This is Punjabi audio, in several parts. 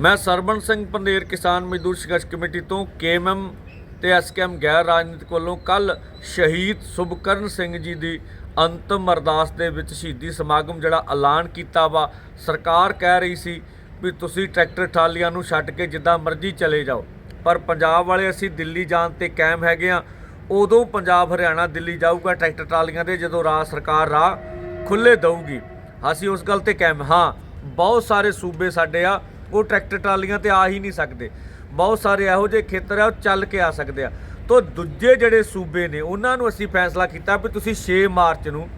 ਮੈਂ ਸਰਬਣ ਸਿੰਘ ਪੰਦੇਰ ਕਿਸਾਨ ਮਜ਼ਦੂਰ ਸੰਘਰਸ਼ ਕਮੇਟੀ ਤੋਂ ਕੇਐਮਐਮ ਤੇ ਐਸਕੇਐਮ ਗੈਰ ਰਾਜਨੀਤਿਕ ਵੱਲੋਂ ਕੱਲ ਸ਼ਹੀਦ ਸੁਭਕਰਨ ਸਿੰਘ ਜੀ ਦੀ ਅੰਤਮ ਅਰਦਾਸ ਦੇ ਵਿੱਚ ਸ਼ਹੀਦੀ ਸਮਾਗਮ ਜਿਹੜਾ ਐਲਾਨ ਕੀਤਾ ਵਾ, ਸਰਕਾਰ ਕਹਿ ਰਹੀ ਸੀ ਵੀ ਤੁਸੀਂ ਟਰੈਕਟਰ ਟਰਾਲੀਆਂ ਨੂੰ ਛੱਡ ਕੇ ਜਿੱਦਾਂ ਮਰਜ਼ੀ ਚਲੇ ਜਾਓ। ਪਰ ਪੰਜਾਬ ਵਾਲੇ ਅਸੀਂ ਦਿੱਲੀ ਜਾਣ ਤੇ ਕਾਇਮ ਹੈਗੇ ਆ ਉਦੋਂ ਪੰਜਾਬ ਹਰਿਆਣਾ ਦਿੱਲੀ ਜਾਊਗਾ ਟਰੈਕਟਰ ਟਰਾਲੀਆਂ ਦੇ ਜਦੋਂ ਰਾਜ ਸਰਕਾਰ ਰਾਹ ਖੁੱਲੇ ਦਊਗੀ। ਅਸੀਂ ਉਸ ਗੱਲ ਤੇ ਕਾਇਮ ਹਾਂ। ਬਹੁਤ ਸਾਰੇ ਸੂਬੇ ਸਾਡੇ ਆ ਉਹ ਟਰੈਕਟਰ ਟਰਾਲੀਆਂ ਤੇ ਆ ਹੀ ਨਹੀਂ ਸਕਦੇ। ਬਹੁਤ ਸਾਰੇ ਇਹੋ ਜਿਹੇ ਖੇਤਰ ਆ, ਉਹ ਚੱਲ ਕੇ ਆ ਸਕਦੇ ਆ। ਤੋਂ ਦੂਜੇ ਜਿਹੜੇ ਸੂਬੇ ਨੇ, ਉਹਨਾਂ ਨੂੰ ਅਸੀਂ ਫੈਸਲਾ ਕੀਤਾ ਵੀ ਤੁਸੀਂ 6 ਮਾਰਚ ਨੂੰ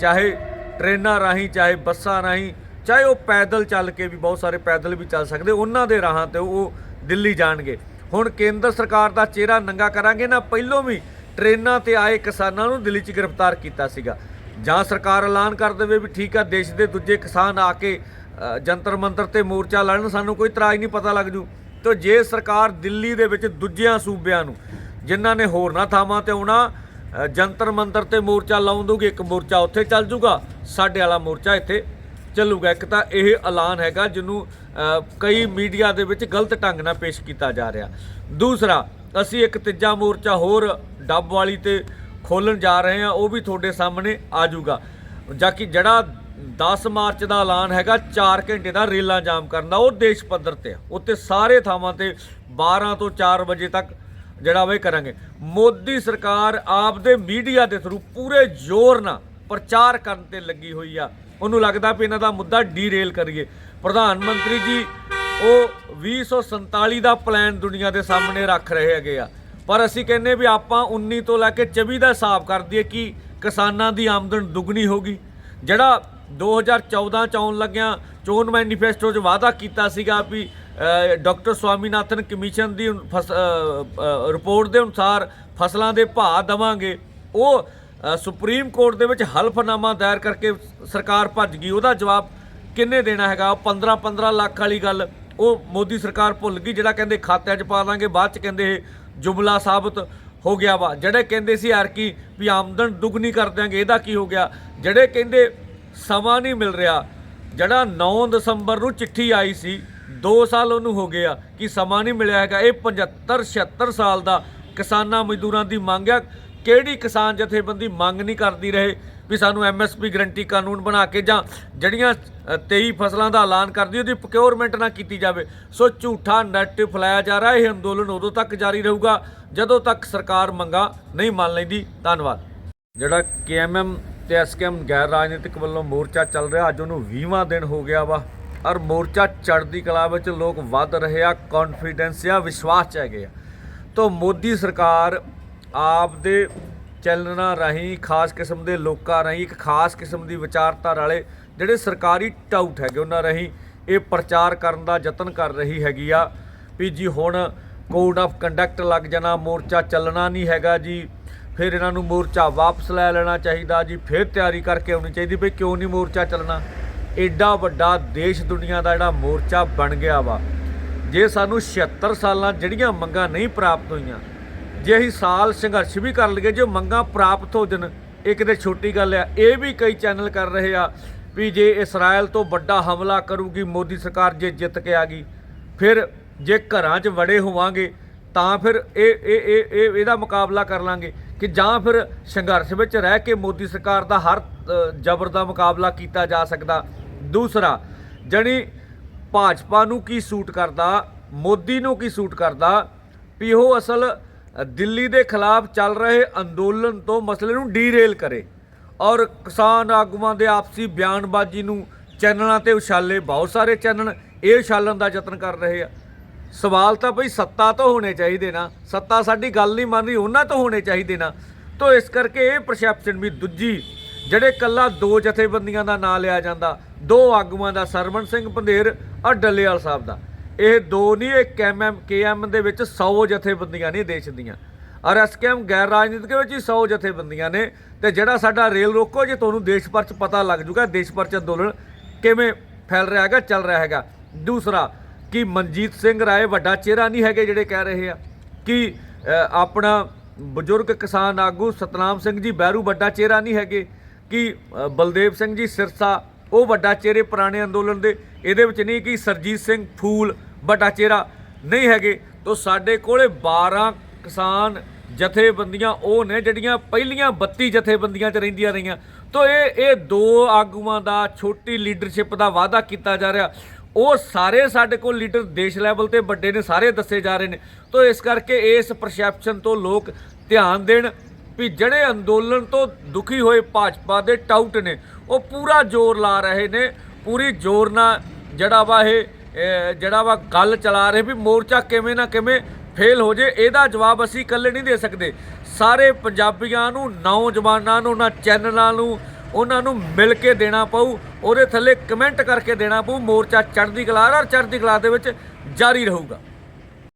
ਚਾਹੇ ਟ੍ਰੇਨਾਂ ਰਾਹੀਂ, ਚਾਹੇ ਬੱਸਾਂ ਰਾਹੀਂ, ਚਾਹੇ ਉਹ ਪੈਦਲ ਚੱਲ ਕੇ ਵੀ ਬਹੁਤ ਸਾਰੇ ਪੈਦਲ ਵੀ ਚੱਲ ਸਕਦੇ, ਉਹਨਾਂ ਦੇ ਰਾਹਾਂ ਤੇ ਉਹ ਦਿੱਲੀ ਜਾਣਗੇ। ਹੁਣ ਕੇਂਦਰ ਸਰਕਾਰ ਦਾ ਚਿਹਰਾ ਨੰਗਾ ਕਰਾਂਗੇ, ਨਾ ਪਹਿਲੋਂ ਵੀ ਟ੍ਰੇਨਾਂ ਤੇ ਆਏ ਕਿਸਾਨਾਂ ਨੂੰ ਦਿੱਲੀ 'ਚ ਗ੍ਰਿਫਤਾਰ ਕੀਤਾ ਸੀਗਾ। ਜਾਂ ਸਰਕਾਰ ਐਲਾਨ ਕਰ ਦੇਵੇ ਵੀ ਠੀਕ ਆ, ਦੇਸ਼ ਦੇ ਦੂਜੇ ਕਿਸਾਨ ਆ ਕੇ ਜੰਤਰ ਮੰਤਰ ਤੇ ਮੋਰਚਾ ਲੜਨ ਸਾਨੂੰ ਕੋਈ ਇਤਰਾਜ਼ ਨਹੀਂ, ਪਤਾ ਲੱਗ ਜੂ। ਤੇ ਜੇ ਸਰਕਾਰ ਦਿੱਲੀ ਦੇ ਵਿੱਚ ਦੂਜਿਆਂ ਸੂਬਿਆਂ ਨੂੰ, ਜਿਨ੍ਹਾਂ ਨੇ ਹੋਰਨਾਂ ਥਾਵਾਂ ਤੇ ਆਉਣਾ ਜੰਤਰ ਮੰਤਰ ਤੇ ਮੋਰਚਾ ਲਾਉਣ ਦੂਗੀ ਇੱਕ ਮੋਰਚਾ ਉੱਥੇ ਚੱਲ ਜੂਗਾ, ਸਾਡੇ ਵਾਲਾ ਮੋਰਚਾ ਇੱਥੇ ਚੱਲੂਗਾ। ਇੱਕ ਤਾਂ ਇਹ ਐਲਾਨ ਹੈਗਾ ਜਿਹਨੂੰ ਕਈ ਮੀਡੀਆ ਦੇ ਵਿੱਚ ਗਲਤ ਢੰਗ ਨਾਲ ਪੇਸ਼ ਕੀਤਾ ਜਾ ਰਿਹਾ। ਦੂਸਰਾ, ਅਸੀਂ ਇੱਕ ਤੀਜਾ ਮੋਰਚਾ ਹੋਰ ਡੱਬ ਵਾਲੀ ਤੇ ਖੋਲਣ ਜਾ ਰਹੇ ਹਾਂ, ਉਹ ਵੀ ਤੁਹਾਡੇ ਸਾਹਮਣੇ ਆ ਜਾਊਗਾ ਜਾ ਕਿ ਜਿਹੜਾ 10 ਮਾਰਚ ਦਾ ਐਲਾਨ ਹੈਗਾ 4 ਘੰਟੇ ਦਾ ਰੇਲਾਂ ਜਾਮ ਕਰਨ ਦਾ, ਉਹ ਦੇਸ਼ ਪੱਧਰ ਤੇ ਆ। ਉੱਤੇ ਸਾਰੇ ਥਾਵਾਂ ਤੇ 12 ਤੋਂ 4 ਵਜੇ ਤੱਕ ਜਿਹੜਾ ਵੇ ਕਰਾਂਗੇ। ਮੋਦੀ ਸਰਕਾਰ ਆਪਦੇ ਮੀਡੀਆ ਦੇ ਥਰੂ ਪੂਰੇ ਜ਼ੋਰ ਨਾਲ ਪ੍ਰਚਾਰ ਕਰਨ ਤੇ ਲੱਗੀ ਹੋਈ ਆ। ਉਹਨੂੰ ਲੱਗਦਾ ਵੀ ਇਹਨਾਂ ਦਾ ਮੁੱਦਾ ਡੀਰੇਲ ਕਰੀਏ। ਪ੍ਰਧਾਨ ਮੰਤਰੀ ਜੀ, ਉਹ 2047 ਦਾ ਪਲਾਨ ਦੁਨੀਆ ਦੇ ਸਾਹਮਣੇ ਰੱਖ ਰਹੇ ਹੈਗੇ ਆ। ਪਰ ਅਸੀਂ ਕਹਿੰਨੇ ਵੀ ਆਪਾਂ 19 ਤੋਂ ਲੈ ਕੇ 24 ਦਾ ਹਿਸਾਬ ਕਰ ਦਈਏ ਕਿ ਕਿਸਾਨਾਂ ਦੀ ਆਮਦਨ ਦੁੱਗਣੀ ਹੋਗੀ ਜਿਹੜਾ 2014 ਚ ਆਉਣ ਲੱਗਿਆ ਚੋਣ ਮੈਨੀਫੈਸਟੋ 'ਚ ਵਾਅਦਾ ਕੀਤਾ ਸੀਗਾ ਵੀ ਡਾਕਟਰ ਸਵਾਮੀਨਾਥਨ ਕਮਿਸ਼ਨ ਦੀ ਫਸ- ਰਿਪੋਰਟ ਦੇ ਅਨੁਸਾਰ ਫਸਲਾਂ ਦੇ ਭਾਅ ਦਵਾਂਗੇ। ਉਹ ਸੁਪਰੀਮ ਕੋਰਟ ਦੇ ਵਿੱਚ ਹਲਫਨਾਮਾ ਦਾਇਰ ਕਰਕੇ ਸਰਕਾਰ ਭੱਜ ਗਈ। ਉਹਦਾ ਜਵਾਬ ਕਿੰਨੇ ਦੇਣਾ ਹੈਗਾ? 15 15 ਲੱਖ ਵਾਲੀ ਗੱਲ। ਉਹ ਮੋਦੀ ਸਰਕਾਰ ਭੁੱਲ ਗਈ, ਜਿਹੜਾ ਕਹਿੰਦੇ ਖਾਤਿਆਂ 'ਚ ਪਾ ਦਾਂਗੇ, ਬਾਅਦ 'ਚ ਕਹਿੰਦੇ ਇਹ ਜੁਮਲਾ ਸਾਬਤ ਹੋ ਗਿਆ ਵਾ। ਜਿਹੜੇ ਕਹਿੰਦੇ ਸੀ ਯਾਰ ਕੀ ਵੀ ਆਮਦਨ ਦੁੱਗਣੀ ਕਰ ਦਿਆਂਗੇ, ਇਹਦਾ ਕੀ ਹੋ ਗਿਆ? ਜਿਹੜੇ ਕਹਿੰਦੇ ਸਮਾਂ ਨਹੀਂ ਮਿਲ ਰਿਹਾ। ਜਿਹੜਾ 9 ਦਸੰਬਰ ਨੂੰ ਚਿੱਠੀ ਆਈ ਸੀ 2 ਸਾਲ ਉਹਨੂੰ ਹੋ ਗਏ ਆ ਕਿ ਸਮਾਂ ਨਹੀਂ ਮਿਲਿਆ ਹੈਗਾ। ਇਹ 75 76 ਸਾਲ ਦਾ ਕਿਸਾਨਾਂ ਮਜ਼ਦੂਰਾਂ ਦੀ ਮੰਗ ਆ। ਕਿਹੜੀ ਕਿਸਾਨ ਜਥੇਬੰਦੀ ਮੰਗ ਨਹੀਂ ਕਰਦੀ ਰਹੇ ਵੀ ਸਾਨੂੰ ਐਮਐਸਪੀ ਗਰੰਟੀ ਕਾਨੂੰਨ ਬਣਾ ਕੇ ਜਾਂ ਜਿਹੜੀਆਂ ਅ, 23 ਫਸਲਾਂ ਦਾ ਐਲਾਨ ਕਰਦੀ ਉਹਦੀ ਪ੍ਰੋਕਿਉਰਮੈਂਟ ਨਾ ਕੀਤੀ ਜਾਵੇ। ਸੋ ਝੂਠਾ ਨੈਰੇਟਿਵ ਫੈਲਾਇਆ ਜਾ ਰਿਹਾ। ਇਹ ਅੰਦੋਲਨ ਉਦੋਂ ਤੱਕ ਜਾਰੀ ਰਹੂਗਾ ਜਦੋਂ ਤੱਕ ਸਰਕਾਰ ਮੰਗਾ ਨਹੀਂ ਮੰਨ ਲੈਂਦੀ। ਧੰਨਵਾਦ। ਜਿਹੜਾ ਕੇਐਮਐਮ ਤੇ ਐਸਕੇਐਮ ਗੈਰ ਰਾਜਨੀਤਿਕ ਵੱਲੋਂ ਮੋਰਚਾ ਚੱਲ ਰਿਹਾ। ਅੱਜ ਉਹਨੂੰ 20ਵਾਂ ਦਿਨ ਹੋ ਗਿਆ ਵਾ। ਔਰ ਮੋਰਚਾ ਚੜ੍ਹਦੀ ਕਲਾ ਵਿੱਚ ਲੋਕ ਵੱਧ ਰਹੇ ਆ ਕੌਨਫੀਡੈਂਸ ਆ, ਵਿਸ਼ਵਾਸ ਚ ਹੈਗੇ ਆ। ਤੋਂ ਮੋਦੀ ਸਰਕਾਰ ਆਪ ਦੇ ਚੈਨਲਾਂ ਰਾਹੀਂ, ਖਾਸ ਕਿਸਮ ਦੇ ਲੋਕਾਂ ਰਾਹੀਂ, ਇੱਕ ਖਾਸ ਕਿਸਮ ਦੀ ਵਿਚਾਰਧਾਰਾ ਵਾਲੇ ਜਿਹੜੇ ਸਰਕਾਰੀ ਟਾਊਟ ਹੈਗੇ ਉਹਨਾਂ ਰਾਹੀਂ ਇਹ ਪ੍ਰਚਾਰ ਕਰਨ ਦਾ ਯਤਨ ਕਰ ਰਹੀ ਹੈਗੀ ਆ। ਵੀ ਜੀ ਹੁਣ ਕੋਡ ਆਫ ਕੰਡਕਟ ਲੱਗ ਜਾਣਾ, ਮੋਰਚਾ ਚੱਲਣਾ ਨਹੀਂ ਹੈਗਾ ਜੀ। ਫਿਰ ਇਹਨਾਂ ਨੂੰ ਮੋਰਚਾ ਵਾਪਸ ਲੈ ਲੈਣਾ ਚਾਹੀਦਾ ਜੀ, ਫਿਰ ਤਿਆਰੀ ਕਰਕੇ ਆਉਣੀ ਚਾਹੀਦੀ ਵੀ ਕਿਉਂ ਨਹੀਂ ਮੋਰਚਾ ਚੱਲਣਾ। ਐਡਾ ਵੱਡਾ ਦੇਸ਼ ਦੁਨੀਆ ਦਾ ਜਿਹੜਾ ਮੋਰਚਾ ਬਣ ਗਿਆ ਵਾ। ਜੇ ਸਾਨੂੰ 76 ਸਾਲਾਂ ਜਿਹੜੀਆਂ ਮੰਗਾਂ ਨਹੀਂ ਪ੍ਰਾਪਤ ਹੋਈਆਂ, ਜੇ ਅਸੀਂ ਸਾਲ ਸੰਘਰਸ਼ ਵੀ ਕਰ ਲਈਏ, ਜੇ ਮੰਗਾਂ ਪ੍ਰਾਪਤ ਹੋ ਜਾਣ, ਇਹ ਕਿਤੇ ਛੋਟੀ ਗੱਲ ਆ। ਇਹ ਵੀ ਕਈ ਚੈਨਲ ਕਰ ਰਹੇ ਆ ਵੀ ਜੇ ਇਸਰਾਇਲ ਤੋਂ ਵੱਡਾ ਹਮਲਾ ਕਰੂਗੀ, ਮੋਦੀ ਸਰਕਾਰ ਜੇ ਜਿੱਤ ਕੇ ਆ ਗਈ, ਫਿਰ ਜੇ ਘਰਾਂ 'ਚ ਵੜੇ ਹੋਵਾਂਗੇ, ਤਾਂ ਫਿਰ ਇਹ ਇਹ ਇਹ ਇਹ, ਇਹਦਾ ਮੁਕਾਬਲਾ ਕਰ ਲਾਂਗੇ। ਕਿ ਜਾਂ ਫਿਰ ਸੰਘਰਸ਼ ਵਿੱਚ ਰਹਿ ਕੇ ਮੋਦੀ ਸਰਕਾਰ ਦਾ ਹਰ ਜ਼ਬਰ ਦਾ ਮੁਕਾਬਲਾ ਕੀਤਾ ਜਾ ਸਕਦਾ। ਦੂਸਰਾ, ਜਣੀ ਭਾਜਪਾ ਨੂੰ ਕੀ ਸੂਟ ਕਰਦਾ, ਮੋਦੀ ਨੂੰ ਕੀ ਸੂਟ ਕਰਦਾ, ਵੀ ਉਹ ਅਸਲ ਦਿੱਲੀ ਦੇ ਖਿਲਾਫ ਚੱਲ ਰਹੇ ਅੰਦੋਲਨ ਤੋਂ ਮਸਲੇ ਨੂੰ ਡੀਰੇਲ ਕਰੇ ਔਰ ਕਿਸਾਨ ਆਗੂਆਂ ਦੇ ਆਪਸੀ ਬਿਆਨਬਾਜ਼ੀ ਨੂੰ ਚੈਨਲਾਂ ਤੇ ਉਛਾਲੇ, ਬਹੁਤ ਸਾਰੇ ਚੈਨਲ ਇਹ ਉਛਾਲਣ ਦਾ ਯਤਨ ਕਰ ਰਹੇ ਆ। ਸਵਾਲ ਤਾਂ ਭਈ ਸੱਤਾ ਤੋਂ ਹੋਣੇ ਚਾਹੀਦੇ ਨਾ। ਸੱਤਾ ਸਾਡੀ ਗੱਲ ਨਹੀਂ ਮੰਨ ਰਹੀ, ਉਹਨਾਂ ਤੋਂ ਹੋਣੇ ਚਾਹੀਦੇ ਨਾ। ਤੋਂ ਇਸ ਕਰਕੇ ਇਹ ਪਰਸੈਪਸ਼ਨ ਵੀ ਦੂਜੀ, ਜਿਹੜੇ ਕੱਲਾ ਦੋ ਜਥੇਬੰਦੀਆਂ ਦਾ ਨਾਂ ਲਿਆ ਜਾਂਦਾ, ਦੋ ਆਗੂਆਂ ਦਾ, ਸਰਵਣ ਸਿੰਘ ਪੰਧੇਰ ਔਰ ਡੱਲੇਵਾਲ ਸਾਹਿਬ ਦਾ। ਇਹ ਦੋ ਨਹੀਂ ਇਹ ਕੇਐਮਐਮ ਕੇਐਮ ਦੇ ਵਿੱਚ 100 ਜਥੇਬੰਦੀਆਂ ਨੇ ਦੇਸ਼ ਦੀਆਂ। ਔਰ ਐਸਕੇਐਮ ਗੈਰ ਰਾਜਨੀਤਿਕ ਵਿੱਚ ਹੀ 100 ਜਥੇਬੰਦੀਆਂ ਨੇ। ਤੇ ਜਿਹੜਾ ਸਾਡਾ ਰੇਲ ਰੋਕੋ, ਜੇ ਤੁਹਾਨੂੰ ਦੇਸ਼ ਭਰ ਚ ਪਤਾ ਲੱਗ ਜੂਗਾ, ਦੇਸ਼ ਭਰ ਚ ਅੰਦੋਲਨ ਕਿਵੇਂ ਫੈਲ ਰਿਹਾ ਹੈਗਾ, ਚੱਲ ਰਿਹਾ ਹੈਗਾ। ਦੂਸਰਾ ਕਿ ਮਨਜੀਤ ਸਿੰਘ ਰਾਏ ਵੱਡਾ ਚਿਹਰਾ ਨਹੀਂ ਹੈਗੇ ਜਿਹੜੇ ਕਹਿ ਰਹੇ ਆ। ਕਿ ਆਪਣਾ ਬਜ਼ੁਰਗ ਕਿਸਾਨ ਆਗੂ ਸਤਨਾਮ ਸਿੰਘ ਜੀ ਬਹਿਰੂ ਵੱਡਾ ਚਿਹਰਾ ਨਹੀਂ ਹੈਗੇ। ਕਿ ਬਲਦੇਵ ਸਿੰਘ ਜੀ ਸਿਰਸਾ, ਉਹ ਵੱਡਾ ਚਿਹਰੇ ਪੁਰਾਣੇ ਅੰਦੋਲਨ ਦੇ। ਇਹਦੇ ਵਿੱਚ ਨਹੀਂ ਕਿ ਸਰਜੀਤ ਸਿੰਘ ਫੂਲ ਵੱਡਾ ਚਿਹਰਾ ਨਹੀਂ ਹੈਗੇ। ਤੋਂ ਸਾਡੇ ਕੋਲੇ 12 ਕਿਸਾਨ ਜਥੇਬੰਦੀਆਂ, ਉਹ ਨੇ ਜਿਹੜੀਆਂ ਪਹਿਲੀਆਂ 32 ਜਥੇਬੰਦੀਆਂ 'ਚ ਰਹਿੰਦੀਆਂ ਰਹੀਆਂ। ਤੋਂ ਇਹ ਇਹ ਦੋ ਆਗੂਆਂ ਦਾ, ਛੋਟੀ ਲੀਡਰਸ਼ਿਪ ਦਾ ਵਾਅਦਾ ਕੀਤਾ ਜਾ ਰਿਹਾ। ਉਹ ਸਾਰੇ ਸਾਡੇ ਕੋਲ ਲੀਡਰ ਦੇਸ਼ ਲੈਵਲ ਤੇ ਵੱਡੇ ਨੇ, ਸਾਰੇ ਦੱਸੇ ਜਾ ਰਹੇ ਨੇ। ਤੋਂ ਇਸ ਕਰਕੇ ਇਸ ਪਰਸੈਪਸ਼ਨ ਤੋਂ ਲੋਕ ਧਿਆਨ ਦੇਣ ਵੀ ਜਿਹੜੇ ਅੰਦੋਲਨ ਤੋਂ ਦੁਖੀ ਹੋਏ ਭਾਜਪਾ ਦੇ ਟਾਊਟ ਨੇ, ਉਹ ਪੂਰਾ ਜ਼ੋਰ ਲਾ ਰਹੇ ਨੇ, ਪੂਰੀ ਜ਼ੋਰ ਨਾਲ ਜਿਹੜਾ ਵਾ ਇਹ ਜਿਹੜਾ ਵਾ ਗੱਲ ਚਲਾ ਰਹੇ ਵੀ ਮੋਰਚਾ ਕਿਵੇਂ ਨਾ ਕਿਵੇਂ ਫੇਲ ਹੋ ਜੇ, ਇਹਦਾ ਜਵਾਬ ਅਸੀਂ ਇਕੱਲੇ ਨਹੀਂ ਦੇ ਸਕਦੇ। ਸਾਰੇ ਪੰਜਾਬੀਆਂ ਨੂੰ, ਨੌਜਵਾਨਾਂ ਨੂੰ ਉਹਨਾਂ ਚੈਨਲਾਂ ਨੂੰ ਉਹਨਾਂ ਨੂੰ ਮਿਲ ਕੇ ਦੇਣਾ ਪਊ। ਉਹਦੇ ਥੱਲੇ ਕਮੈਂਟ ਕਰਕੇ ਦੇਣਾ ਪਊ। ਮੋਰਚਾ ਚੜ੍ਹਦੀ ਕਲਾ ਔਰ ਚੜ੍ਹਦੀ ਕਲਾ ਦੇ ਵਿੱਚ ਜਾਰੀ ਰਹੂਗਾ।